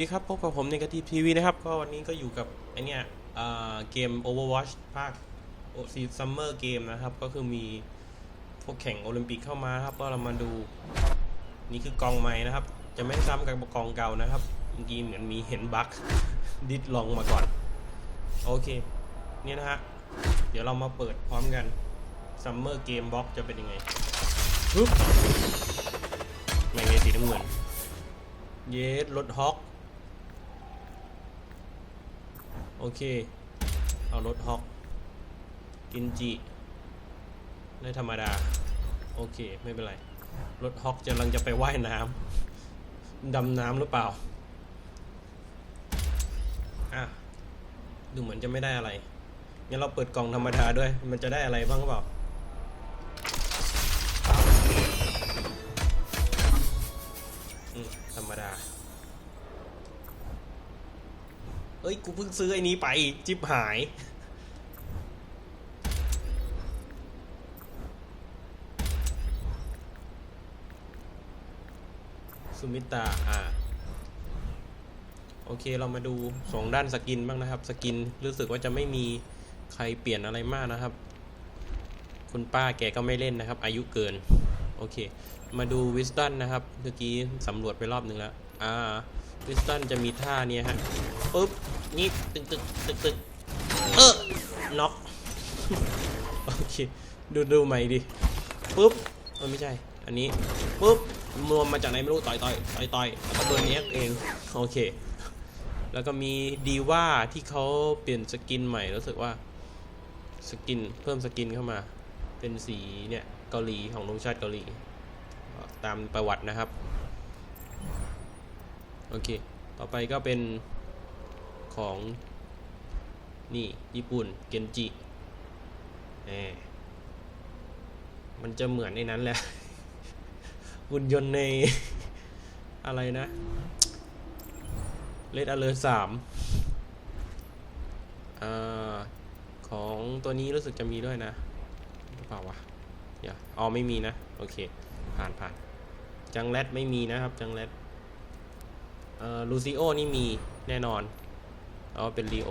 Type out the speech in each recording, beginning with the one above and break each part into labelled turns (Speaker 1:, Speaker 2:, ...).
Speaker 1: สวัสดีครับพบกับผมในกระทีทีวีนะครับ ก็วันนี้ก็อยู่กับไอเนี้ยเกม Overwatch ภาคซีซัมเมอร์เกมนะครับ ก็คือมีพวกแข่งโอลิมปิกเข้ามาครับ ก็เรามาดู นี่คือกองใหม่นะครับ จะไม่ซ้ำกับกองเก่านะครับเมื่อกี้เหมือนมีเห็นบั๊กดิดลองมาก่อน โอเคเนี่ยนะฮะ เดี๋ยวเรามาเปิดพร้อมกันซัมเมอร์เกมบ็อกจะเป็นยังไงปึ๊บไม่ไงสีน้ำเงินเยสรถฮอก โอเค เอารถฮอกกินจิได้ธรรมดา โอเค ไม่เป็นไร รถฮอกจะกำลังจะไปว่ายน้ำดำน้ำหรือเปล่า อะ ดูเหมือนจะไม่ได้อะไรงั้นเราเปิดกล่องธรรมดาด้วย มันจะได้อะไรบ้างหรือเปล่าอืมธรรมดา เอ้ย กูเพิ่งซื้อไอ้นี้ไป จิบหาย สุมิตา อ่า โอเค เรามาดูสองด้านสกินบ้างนะครับ สกินรู้สึกว่าจะไม่มีใครเปลี่ยนอะไรมากนะครับ คุณป้าแกก็ไม่เล่นนะครับ อายุเกิน โอเค มาดูวิสตันนะครับเมื่อกี้สำรวจไปรอบหนึ่งแล้ว อ่า วิสตันจะมีท่าเนี้ยฮะปุ๊บ นี่ตึกตึกตึกตึกเออน็อก โอเค ดูดูใหม่ดิ ปุ๊บเออไม่ใช่ อันนี้ ปุ๊บ รวมมาจากไหนไม่รู้ต่อยต่อยต่อยต่อยแล้วก็ตัวนี้เอง โอเค แล้วก็มีดีว่าที่เขาเปลี่ยนสกินใหม่รู้สึกว่า สกิน เพิ่มสกินเข้ามา เป็นสีเนี่ย เกาหลีของธงชาติเกาหลี ตามประวัตินะครับ โอเค ต่อไปก็เป็นของ นี่ ญี่ปุ่นเกนจิมมันจะเหมือนในนั้นแหละหุ่นยนต์ในอะไรนะเลดอเลอร์สามของตัวนี้รู้สึกจะมีด้วยนะหรือเปล่าวะ อย่าอ๋อไม่มีนะ โอเค ผ่านผ่านจังแรดไม่มีนะครับ จังแรดเอ่อลูซิโอนี่มีแน่นอนอ๋อเป็นลีโอ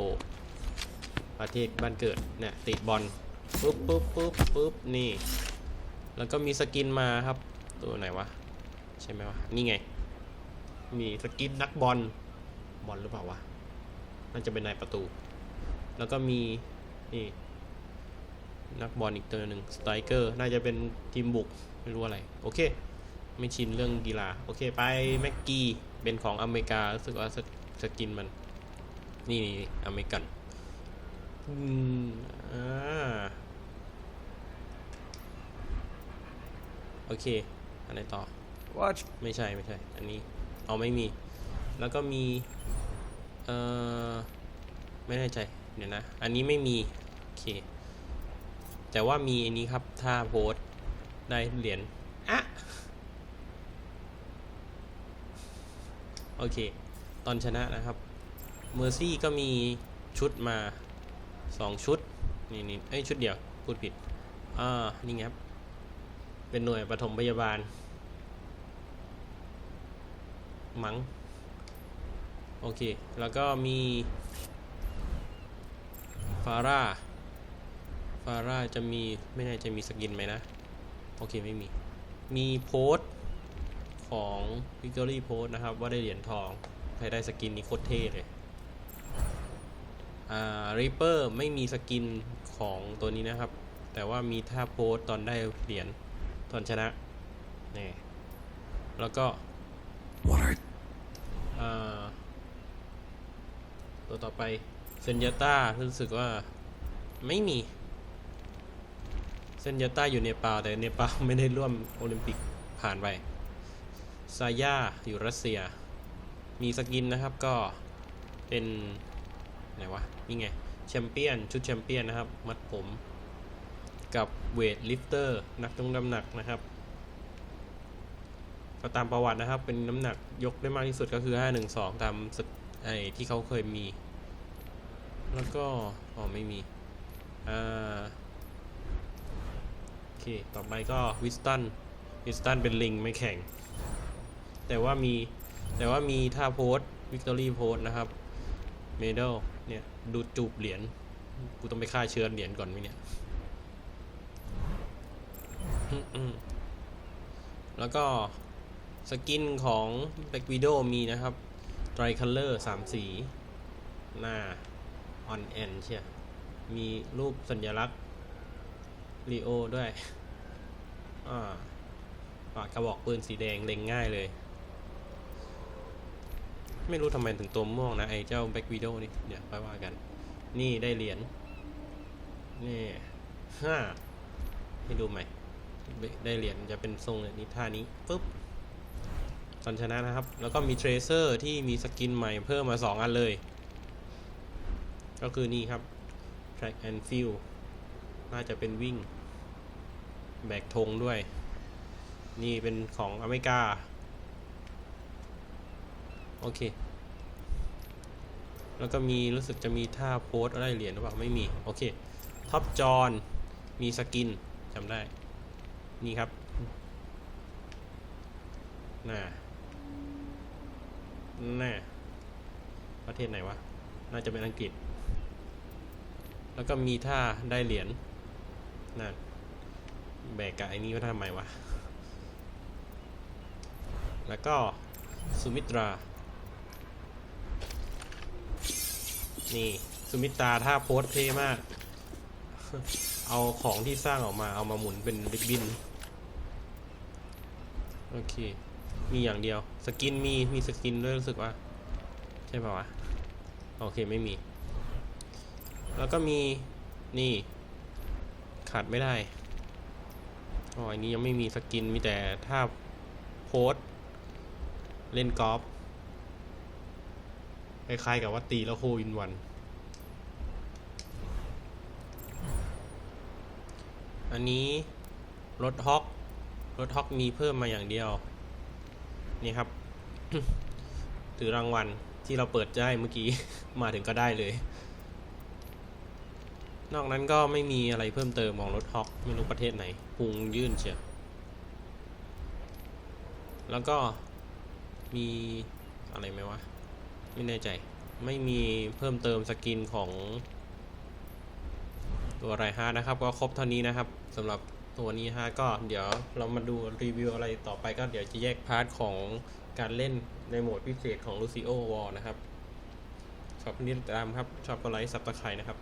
Speaker 1: ประเทศบ้านเกิดเนี่ยติดบอลปุ๊บปุ๊บปุ๊บปุ๊บนี่ แล้วก็มีสกินมาครับ ตัวไหนวะ ใช่ไหมวะ นี่ไง มีสกินนักบอลบอลหรือเปล่าวะน่าจะเป็นนายประตู แล้วก็มีนี่ นักบอลอีกตัวหนึ่งสไตรเกอร์น่าจะเป็นทีมบุก ไม่รู้อะไร โอเค ไม่ชินเรื่องกีฬา โอเค ไปแม็กกี้ เป็นของอเมริกา รู้สึกว่าสสกินมัน นี่นี่อเมริกันอืมอ่าโอเค อันไหนต่อ
Speaker 2: Watch
Speaker 1: ไม่ใช่ ไม่ใช่ อันนี้ เอาไม่มี แล้วก็มี เอ่อ ไม่แน่ใจ เดี๋ยวนะ อันนี้ไม่มี โอเค แต่ว่ามีอันนี้ครับ ถ้าโพสได้เหรียญอะโอเค ตอนชนะนะครับ เมอร์ซี่ก็มีชุดมาสองชุด นี่นี่เอ้ย ชุดเดียว พูดผิด อ่า นี่ไงครับ เป็นหน่วยปฐมพยาบาล มัง้งโอเค แล้วก็มี ฟาร่าาร่าจะมีไม่แน่ใจมีสกินไหมนะ โอเคไม่มี มีโพสต์ของ Victory Post นะครับ ว่าได้เหรียญทอง ใครได้สกินนี้โคตรเท่เลย อ่า Reaper ไม่มีสกินของตัวนี้นะครับ แต่ว่ามีท่าโพสต์ตอนได้เหรียญตอนชนะนี่แล้วก็
Speaker 2: What are
Speaker 1: อ่าตัวต่อไปเซนยาต้ารู้สึกว่าไม่มี เซนยาต้าอยู่เนปาลแต่เนปาลไม่ได้ร่วมโอลิมปิกผ่านไปซาย่าอยู่รัสเซีย มีสกินนะครับก็เป็นไหนวะนี่ไงแชมเปี้ยนชุดแชมเปี้ยนนะครับ มัดผมกับเวทลิฟเตอร์นักยกน้ำหนักนะครับก็ตามประวัตินะครับ เป็นน้ำหนักยกได้มากที่สุดก็คือ 512 ตามสไอ้ที่เขาเคยมี แล้วก็ อ๋อ ไม่มี อ่า เค ต่อไปก็วิสตัน วิสตันเป็นลิงไม่แข่ง แต่ว่ามี แต่ว่ามีท่าโพสต์ Victory Pose นะครับ Medal เนี่ย ดูจูบเหรียญ กูต้องไปฆ่าเชื้อเหรียญก่อนไหมเนี่ย แล้วก็สกินของ Black Widow มีนะครับ Tri Color สามสี หน้า on end เชียมีรูปสัญลักษณ์ ลีโอด้วย อ่าปากกระบอกปืนสีแดงเล็งง่ายเลย ไม่รู้ทำไมถึงตัวม่วงนะ ไอ้เจ้า Black Widow นี่ เดี๋ยวไปว่ากัน นี่ได้เหรียญ นี่ห้าให้ดูใหม่ ได้เหรียญจะเป็นทรงแบบนี้ท่านี้ปุ๊บสันชนะนะครับ แล้วก็มีเทรเซอร์ที่มีสกินใหม่เพิ่มมา 2 อันเลย ก็คือนี่ครับ track and field น่าจะเป็นวิ่ง แบกธงด้วย นี่เป็นของอเมริกา โอเค แล้วก็มีรู้สึกจะมีท่าโพสอะไรเหรียญหรือเปล่า ไม่มี โอเค ท็อปจอนมีสกินจำได้ นี่ครับน่าน่าประเทศไหนวะ น่าจะเป็นอังกฤษ แล้วก็มีท่าได้เหรียญนั่น แบกกับไอ้นี้ไว้ทำไมวะ แล้วก็สุมิตรา นี่สุมิตราท่าโพสเท่มาก เอาของที่สร้างออกมาเอามาหมุนเป็นริบบินโอเค มีอย่างเดียว สกินมี มีสกินด้วยรู้สึกว่า ใช่ป่าวะ โอเคไม่มี แล้วก็มีนี่ขาดไม่ได้ อ๋ออันนี้ยังไม่มีสกิน มีแต่ท่าโพสเล่นกอล์ฟคล้ายๆกับว่าตีแล้วโฮอินวัน อันนี้รถฮอกรถฮอกมีเพิ่มมาอย่างเดียว นี่ครับ ถือรางวัลที่เราเปิดได้เมื่อกี้ มาถึงก็ได้เลย นอกนั้นก็ไม่มีอะไรเพิ่มเติมของรถฮอกไม่รู้ประเทศไหนพุงยื่นเชียวแล้วก็มีอะไรไหมวะ ไม่แน่ใจ ไม่มีเพิ่มเติมสกินของตัวไรฮานะครับ ก็ครบเท่านี้นะครับสำหรับตัวนี้ฮะก็เดี๋ยวเรามาดูรีวิวอะไรต่อไปก็เดี๋ยวจะแยกพาร์ทของการเล่นในโหมดพิเศษของ Lucio Wall นะครับขอบคุณที่ติดตามครับ ชอบกดไลค์ซับสไครต์นะครับ